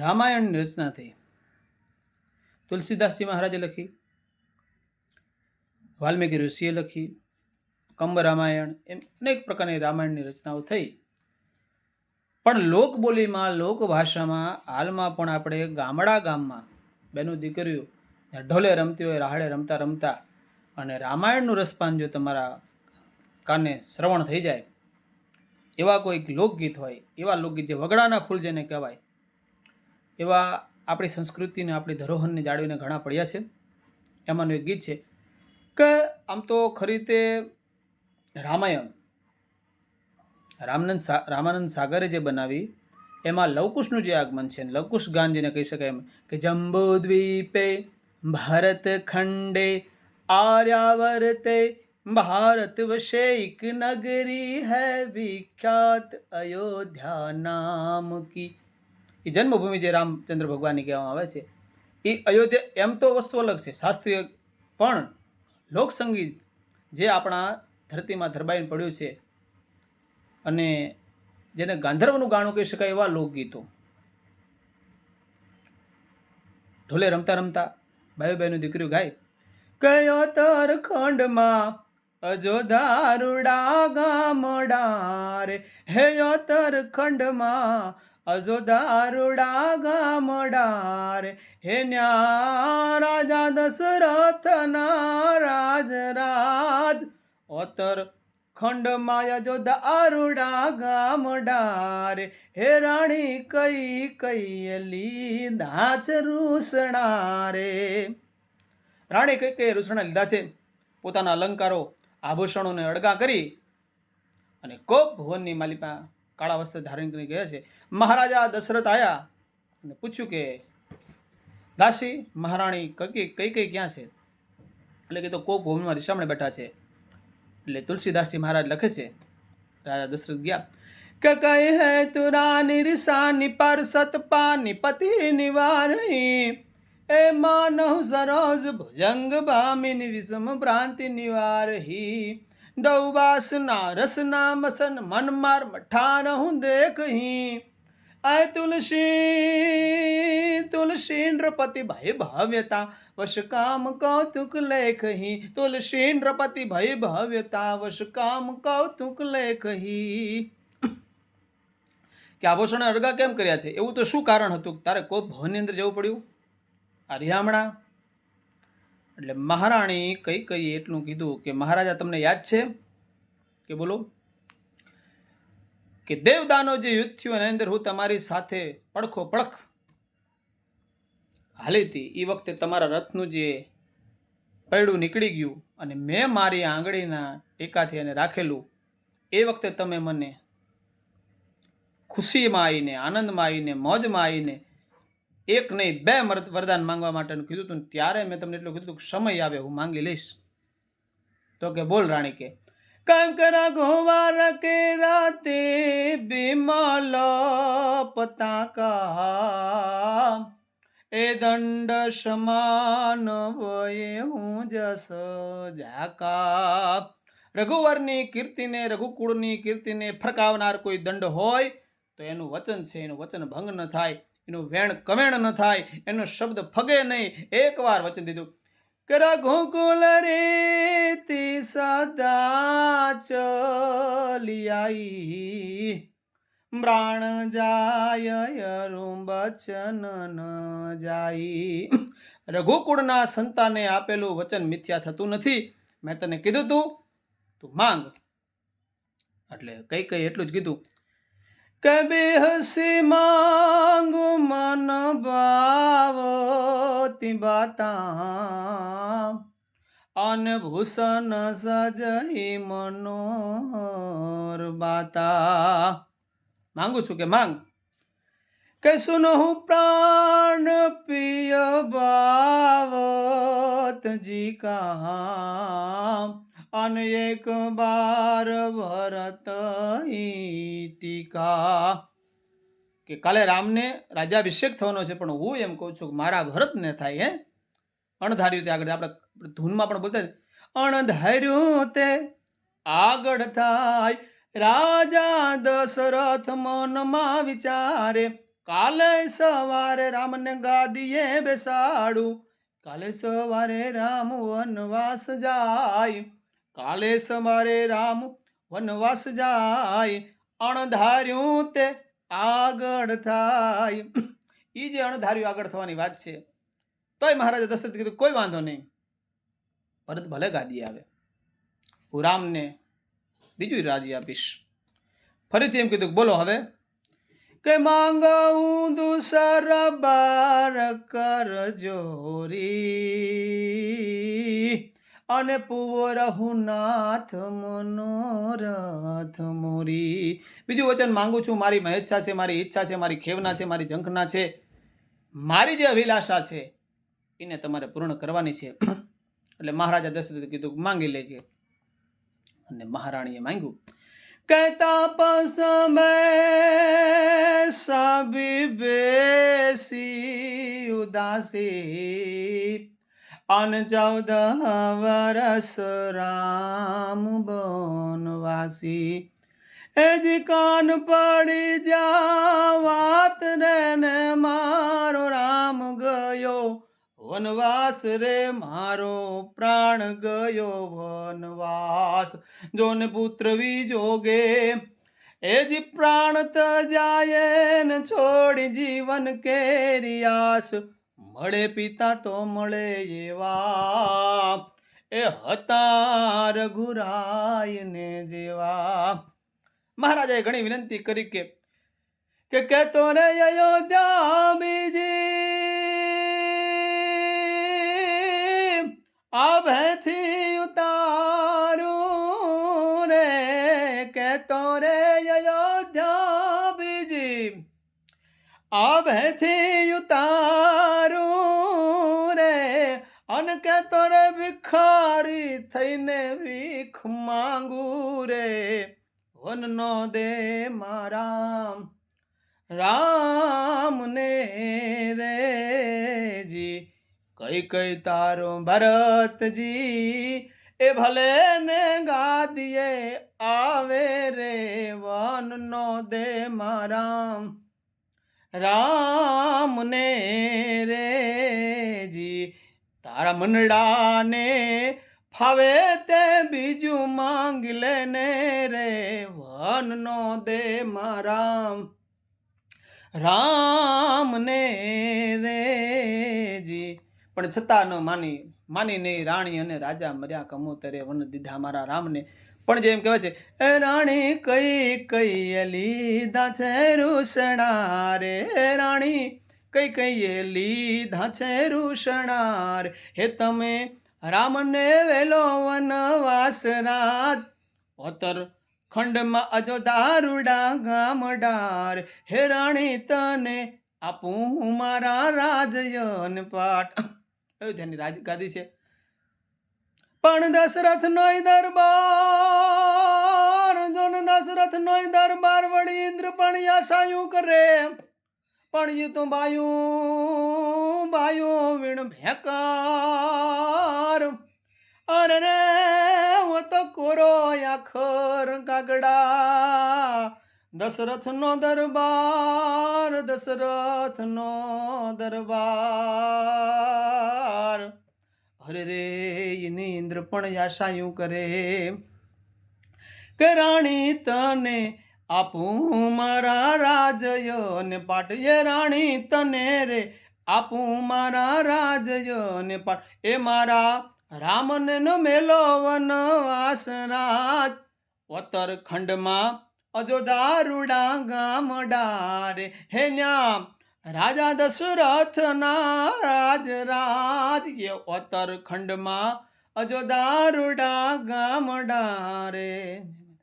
રામાયણની રચના થઈ તુલસીદાસજી મહારાજે લખી, વાલ્મીકી ઋષિએ લખી, કંબ રામાયણ એમ અનેક પ્રકારની રામાયણની રચનાઓ થઈ. પણ લોકબોલીમાં લોકભાષામાં હાલમાં પણ આપણે ગામડા ગામમાં બેનું દીકરીઓ ઢોલે રમતી હોય, રાહડે રમતા રમતા અને રામાયણનું રસપાન જો તમારા કાને શ્રવણ થઈ જાય, એવા કોઈક લોકગીત હોય, એવા લોકગીત જે વગડાના ફૂલ જેને કહેવાય એવા આપણી સંસ્કૃતિને, આપણી ધરોહરને જાળવીને ઘણા પડ્યા છે. એમાંનું એક ગીત છે કે આમ તો ખરી રીતે રામાયણ. રામનંદ રામાનંદ સાગરે જે બનાવી, એમાં લવકુશનું જે આગમન છે લવકુશ ગાન જેને કહી શકાય એમ કે જંબો દ્વીપે ભારત ખંડે, આર્યાવર્તે ભારત વશેક નગરી હૈ વિખ્યાત અયોધ્યા નામ કી. એ જન્મભૂમિ જે રામચંદ્ર ભગવાનની કહેવામાં આવે છે, એ અયોધ્યા, એમ તો વસ્તુ અલગ છે. શાસ્ત્રીય પણ લોકસંગીત જે આપણા ધરતીમાં ધરબાઈને પડ્યું છે અને જેને ગાંધર્વનું ગાણું કહી શકાય એવા લોકગીતો. ઢોલે રમતા રમતા ભાઈ ભાઈનું દીકરીઓ ગાય, કયો તર ખંડમાં અજોધારુડા ગામડા રે હે તર ખંડમાં અજોધારુડા ગામડા રે હે ન્યા રાજા દશરથના રાજ રાજ. ઓતર ખંડમાં અજોધારુડા ગામડા રે હે રાણી કઈ કૈયલી દાચ રૂસણા રે રાણી કઈ કઈ રૂસણા લીધા છે? પોતાના અલંકારો, આભૂષણોને અડગા કરી અને કોપ ભુવનની માલિકા કાળા વસ્ત્ર ધારણ કરી ગયા છે, મહારાજા દશરથ આયા. અને પૂછ્યું કે, દાસી, મહારાણી કઈ કઈ કઈ ક્યાં છે? એટલે કે તો કોપ ભુવનમાં રિસામણે બેઠા છે. એટલે તુલસીદાસજી મહારાજ લખે છે, રાજા દશરથ ગયા, કે કઈ હે તુરાની રિસાની પર સતપાની પતિ નિવારહી એ માનવ સરોજ ભુજંગ ભામિની વિષમ ભ્રાંતિ નિવારહી દૌવાસના રસના મસન મન માર મઠાર હું દેખહી. આય તુલસી તુલસી નૃપતિ ભય ભવ્યતા, વશ કામ કૌતુક લેખહી. તુલસી નૃપતિ ભય ભવ્યતા, વશ કામ કૌતુક લેખહી. કે આભૂષણ અડગા કેમ કર્યા છે? એવું તો શું કારણ હતું? તારે કોઈ ભવનની અંદર જવું પડ્યું? આ રિયામણા એટલે મહારાણી કઈ કઈ એટલું કીધું કે મહારાજા તમને યાદ છે? કે બોલો? કે દેવદાનો જે યુદ્ધ થયું એની અંદર હું તમારી સાથે પડખો પડખ હાલી હતી. એ વખતે તમારા રથનું જે પૈડું નીકળી ગયું અને મેં મારી આંગળીના ટેકાથી એને રાખેલું. એ વખતે તમે મને ખુશીમાં આવીને, આનંદમાં આવીને, મોજમાં આવીને એક નહીં, બે વરદાન માંગવા માટેનું કીધું હતું ત્યારે મેં તમને એટલું કીધું કે સમય આવે, હું માંગી લઈશ. તો કે બોલ રાણી કે, કામ કરા ગોવાર કે રાતે બિમલ પતાકા એ દંડ સમાન વયે હું જસ જાકા રઘુવરની કીર્તિને, રઘુકુળની કીર્તિને ફરકાવનાર કોઈ દંડ હોય તો એનું વચન છે, એનું વચન ભંગ ન થાય. એનું વેણ કમેણ ન થાય, એનો શબ્દ ફગે નહીં. એકવાર વચન દીધું રઘુકુલ રે રેતી સદા ચલિયાઈ. બ્રાણ જાય અરુમ બચન ન જાય. રઘુકુળના સંતાને આપેલું વચન મિથ્યા થતું નથી. મેં તને કીધું તું તું માંગ. એટલે કઈ કઈ એટલું જ કીધું. કબે હસી માંગુ મન ભાવતી બાતા અનભૂષણ સજઈ મનોર બાતા માંગુ છું કે માંગ કે સુનહું પ્રાણ પ્રિય ભાવત જી કા અન એક બાર ભરત ટીકા કે કાલે રામને રાજાભિષેક થવાનો છે, પણ હું એમ કહું છું કે મારા ભરતને થાય, હે? અણધાર્યું તે આગળ આપણે ધૂનમાં પણ બોલતા અણધાર્યું તે આગળ થાય, રાજા દશરથ મનમાં વિચારે, કાલે સવારે રામને ગાદીએ બેસાડું, કાલે સવારે રામ વનવાસ જાય. કાલે સવારે રામ વનવાસ જાય, અણધાર્યું તે આગળ થાય. ઈ જે અણધાર્યું આગળ થવાની વાત છે, તોય મહારાજા દશરથ કીધું, કોઈ વાંધો નહીં, ભરત ભલે ગાદી આવે. હું રામને બીજું રાજી આપીશ. ફરીથી એમ કીધું, બોલો હવે. કે માંગું દુસર બાર કર જોરી અને પુવો રહું નાથ મનોરથ મોરી. બીજું વચન માંગુ છું, મારી મહેચ્છા છે, મારી ઈચ્છા છે, મારી ખેવના છે, મારી ઝંખના છે. મારી જે અભિલાષા છે, એને તમારે પૂર્ણ કરવાની છે. એટલે મહારાજા દશરથે કીધું, માંગી લે કે અને મહારાણીએ માંગ્યું, કહેતા પસમે સાબી બેસી ઉદાસી. અન ચૌદ વરસ રામ બનવાસી. એ જી કાન પડી જા વાત રે ને મારો રામ ગયો. વનવાસ રે મારો પ્રાણ ગયો, વનવાસ. જોને પુત્ર વિજોગે એ જી પ્રાણ ત જાય ને છોડી જીવન કેરિયાસ મળે પિતા તો મળે એવા એ હતા રઘુરાયને જેવા. મહારાજાએ ઘણી વિનંતી કરી કે કે કહેતો રે અયોધ્યા બીજી. આભેથી ઉતારું રે, કહેતો રે અયોધ્યા બીજી. આભેથી અન કેતો રે ભિખારી થઈને ભીખ માંગુ રે. વનનો દે મારામ રામ ને રે જી કઈ કઈ તારો ભરતજી, એ ભલે ને ગાદીએ આવે રે. વનનો દે મારા રામને રેજી. તારા મનડાને ફાવે તે બીજું માંગ લેને રે વનનો દે મારા રામને રેજી પણ છતાં ન માની માની નહીં રાણી અને રાજા મર્યા કમોતરે વન દીધા મારા રામને. પણ જેમ કહેવાય છે, એ રાણી કઈ કઈ લીધા છે રૂસણા રે, રાણી. કઈ કઈ લીધા છે રૂષણા હે તમે રામને વેલો વનવાસ રાજ. પોતર ખંડમાં અજો દારૂડા ગામડાર. હે રાણી, તને આપું મારા રાજયન પાઠ. અયોધ્યાની રાજ ગાદી છે? પણ દશરથ નોય દરબાર. જોન દશરથ નોય દરબાર વળી ઇન્દ્ર પણ યાશાયું કરે. પણ તો બાયું બાયું વીણ ભેકાર. અરે રે તો કોરો આખર કાગડા. દશરથ નો દરબાર દશરથ નો દરબાર. અરે રે, એની ઇન્દ્ર પણ આશાયું કરે. કે રાણી તને આપું મારા રાજયો ને પાટજે રાણી તને રે. આપું મારા રાજયો ને પાટ એ મારા રામને નો મેલો વનવાસ રાજ. ઉત્તરખંડમાં અજો દારૂડા ગામડા રે હે ન્યા રાજા દશરથના રાજરાજ રાજ. રાજ એ ઉત્તરખંડમાં અજો દારૂડા ગામડા રે